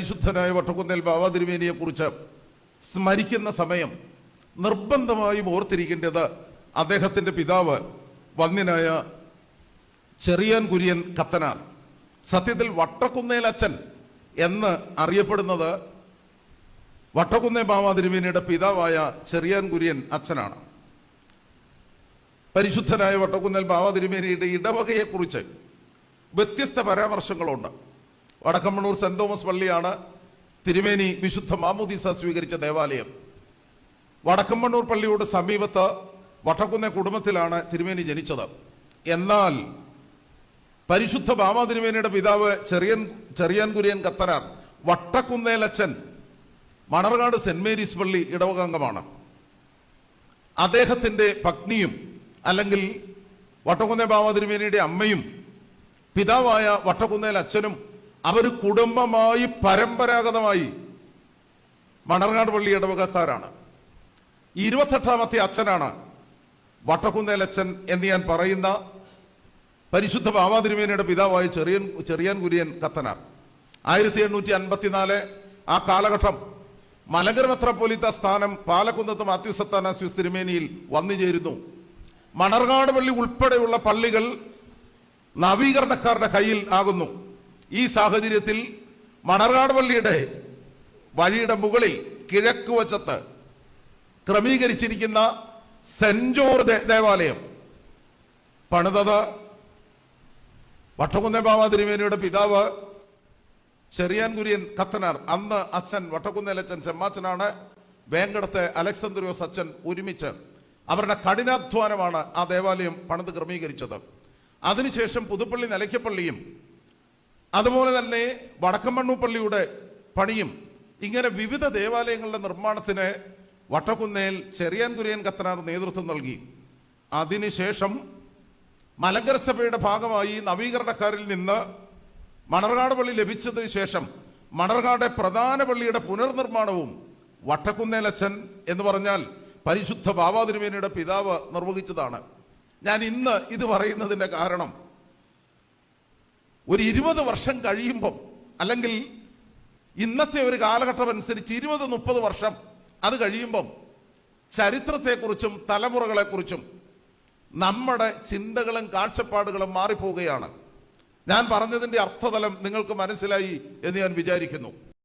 വിശുദ്ധനായ വട്ടക്കുന്നേൽ ബാബ തിരുമേനിയെ കുറിച്ച് സ്മരിക്കുന്ന സമയം നിർബന്ധമായും ഓർത്തിരിക്കേണ്ടത് അദ്ദേഹത്തിന്റെ പിതാവ് വന്യനായ ചെറിയാൻ കുര്യൻ കത്തനാർ. സത്യത്തിൽ വട്ടക്കുന്നേൽ അച്ഛൻ എന്ന് അറിയപ്പെടുന്നത് വട്ടക്കുന്നേ ബാബ തിരുമേനിയുടെ പിതാവായ ചെറിയാൻ കുര്യൻ അച്ഛനാണ്. പരിശുദ്ധനായ വട്ടക്കുന്നേൽ ബാബ തിരുമേനിയുടെ ഇടവകയെക്കുറിച്ച് വ്യത്യസ്ത പരാമർശങ്ങളുണ്ട്. വടക്കമ്മണ്ണൂർ സെന്റ് തോമസ് പള്ളിയാണ് തിരുമേനി വിശുദ്ധ മാമോദീസ സ്വീകരിച്ച ദേവാലയം. വടക്കമ്മണ്ണൂർ പള്ളിയോട് സമീപത്ത് വട്ടക്കുന്ന കുടുംബത്തിലാണ് തിരുമേനി ജനിച്ചത്. എന്നാൽ പരിശുദ്ധ ബാമ തിരുമേനിയുടെ പിതാവ് ചെറിയൻ ചെറിയാൻ കുര്യൻ കത്തനാർ വട്ടക്കുന്നേലച്ചൻ മണർകാട് സെന്റ് മേരീസ് പള്ളി ഇടവകാംഗമാണ്. അദ്ദേഹത്തിന്റെ പത്നിയും അല്ലെങ്കിൽ വട്ടക്കുന്നേ ബാമ തിരുമേനിയുടെ അമ്മയും പിതാവായ വട്ടക്കുന്നേൽ അച്ഛനും അവർ കുടുംബമായി പരമ്പരാഗതമായി മണർകാട് പള്ളി ഇടവകക്കാരാണ്. ഇരുപത്തെട്ടാമത്തെ അച്ഛനാണ് വട്ടക്കുന്നേൽ അച്ഛൻ എന്ന് ഞാൻ പറയുന്ന പരിശുദ്ധ ബാബാതിരുമേനയുടെ പിതാവായ ചെറിയൻ ചെറിയാൻ കുര്യൻ കത്തനാർ. ആയിരത്തി എണ്ണൂറ്റി അൻപത്തിനാല് ആ കാലഘട്ടം മലങ്കര മെത്രാപ്പൊലിത്ത സ്ഥാനം പാലക്കുന്നത്ത് മാത്യു സത്താനാസ്യൂസ് തിരുമേനിയിൽ വന്നു ചേരുന്നു. മണർകാട് പള്ളി ഉൾപ്പെടെയുള്ള പള്ളികൾ നവീകരണക്കാരുടെ കയ്യിൽ ആകുന്നു. ഈ സാഹചര്യത്തിൽ മണർകാട് പള്ളിയുടെ വഴിയുടെ മുകളിൽ കിഴക്ക് വശത്ത് ക്രമീകരിച്ചിരിക്കുന്ന സെന്റ് ജോർജ് ദേവാലയം. പണിതത് വട്ടക്കുന്നേ ബാബ തിരുമേനിയുടെ പിതാവ് ചെറിയാൻ കുര്യൻ കത്തനാർ. അന്ന് അച്ഛൻ വട്ടക്കുന്നേലച്ഛൻ ചെമ്മാച്ചനാണ്. വേങ്കടത്തെ അലക്സന്ദ്രിയോസ് അച്ഛൻ ഒരുമിച്ച് അവരുടെ കഠിനാധ്വാനമാണ് ആ ദേവാലയം പണിത് ക്രമീകരിച്ചത്. അതിനുശേഷം പുതുപ്പള്ളി നിലയ്ക്കപ്പള്ളിയും അതുപോലെ തന്നെ വടക്കമ്മണ്ണു പള്ളിയുടെ പണിയും ഇങ്ങനെ വിവിധ ദേവാലയങ്ങളുടെ നിർമ്മാണത്തിന് വട്ടക്കുന്നേൽ ചെറിയാൻ കുര്യൻ കത്തനാർ നേതൃത്വം നൽകി. അതിനുശേഷം മലങ്കര സഭയുടെ ഭാഗമായി നവീകരണക്കാരിൽ നിന്ന് മണർകാട് പള്ളി ലഭിച്ചതിന് ശേഷം മണർകാട് പ്രധാന പള്ളിയുടെ പുനർനിർമ്മാണവും വട്ടക്കുന്നേലച്ചൻ എന്ന് പറഞ്ഞാൽ പരിശുദ്ധ ബാബാതിരുമേനിയുടെ പിതാവ് നിർവഹിച്ചതാണ്. ഞാൻ ഇന്ന് ഇത് പറയുന്നതിന്റെ കാരണം ഒരു ഇരുപത് വർഷം കഴിയുമ്പം അല്ലെങ്കിൽ ഇന്നത്തെ ഒരു കാലഘട്ടം അനുസരിച്ച് ഇരുപത് മുപ്പത് വർഷം അത് കഴിയുമ്പം ചരിത്രത്തെക്കുറിച്ചും തലമുറകളെക്കുറിച്ചും നമ്മുടെ ചിന്തകളും കാഴ്ചപ്പാടുകളും മാറിപ്പോവുകയാണ്. ഞാൻ പറഞ്ഞതിന്റെ അർത്ഥതലം നിങ്ങൾക്ക് മനസ്സിലായി എന്ന് ഞാൻ വിചാരിക്കുന്നു.